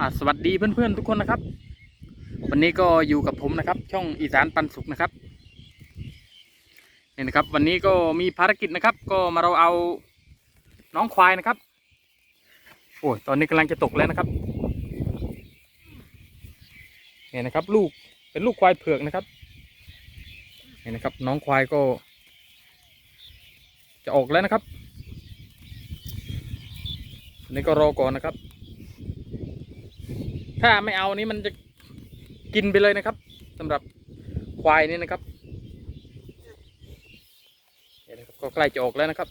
่สวัสดีเพื่อนๆทุกคนนะครับ วันนี้ก็อยู่กับผมนะครับ ช่องอีสานปันสุขนะครับนี่นะครับ วันนี้ก็มีภารกิจนะครับ ก็มาเราเอาน้องควายนะครับ โอ้ยตอนนี้กำลังจะตกแล้วนะครับนี่นะครับ ลูกเป็นลูกควายเผือกนะครับนี่นะครับ น้องควายก็ จะออกแล้วนะครับนี่ก็รอก่อนนะครับ ถ้าไม่เอานี้มันจะกินไปเลยนะครับสำหรับควายนี่นะครับก็ใกล้จะออกแล้วนะครับ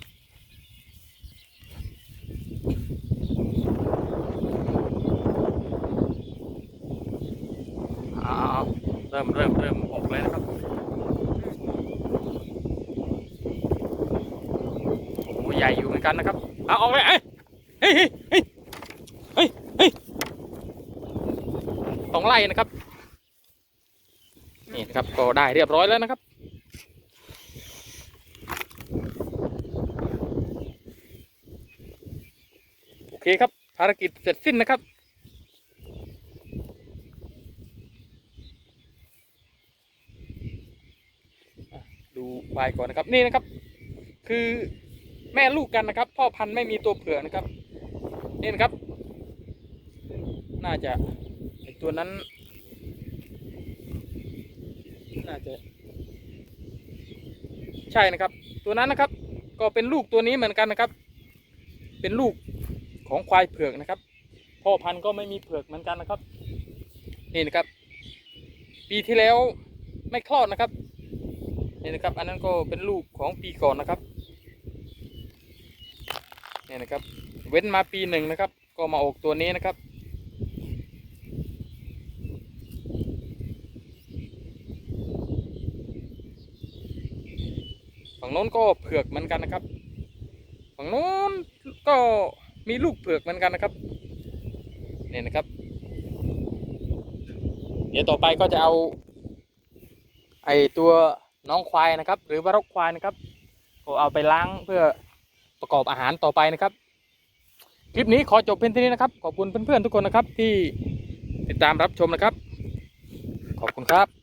เริ่มเริ่มเริ่มออกแล้วนะครับโอ้ใหญ่อยู่เหมือนกันนะครับเอาออกเลยเอ้ยเฮ้ยเฮ้ยเฮ้ยเฮ้ย สอง ไร่นะครับ นี่นะครับก็ได้เรียบร้อยแล้วนะครับ โอเคครับภารกิจเสร็จสิ้นนะครับดูควายก่อนนะครับนี่นะครับ คือแม่ลูกกันนะครับ พ่อพันธุ์ไม่มีตัวเผือกนะครับ นี่นะครับ น่าจะ ตัวนั้น น่าจะ ใช่นะครับ ตัวนั้นนะครับ ก็เป็นลูกตัวนี้เหมือนกันนะครับ เป็นลูกของควายเผือกนะครับ พ่อพันธุ์ก็ไม่มีเผือกเหมือนกันนะครับ นี่นะครับ ปีที่แล้วไม่คลอดนะครับ นี่นะครับ อันนั้นก็เป็นลูกของปีก่อนนะครับนี่นะครับ เว้นมาปีหนึ่งนะครับ ก็มาออกตัวนี้นะครับ ฝั่งโน้นก็เผือกเหมือนกันนะครับ ฝั่งโน้นก็มีลูกเผือกเหมือนกันนะครับเนี่ยนะครับ เดี๋ยวต่อไปก็จะเอา ไอตัวน้องควายนะครับ หรือว่ารกควายนะครับ ก็เอาไปล้างเพื่อประกอบอาหารต่อไปนะครับ คลิปนี้ขอจบเพียงเท่านี้นะครับ ขอบคุณเพื่อนๆทุกคนนะครับที่ติดตามรับชมนะครับ ขอบคุณครับ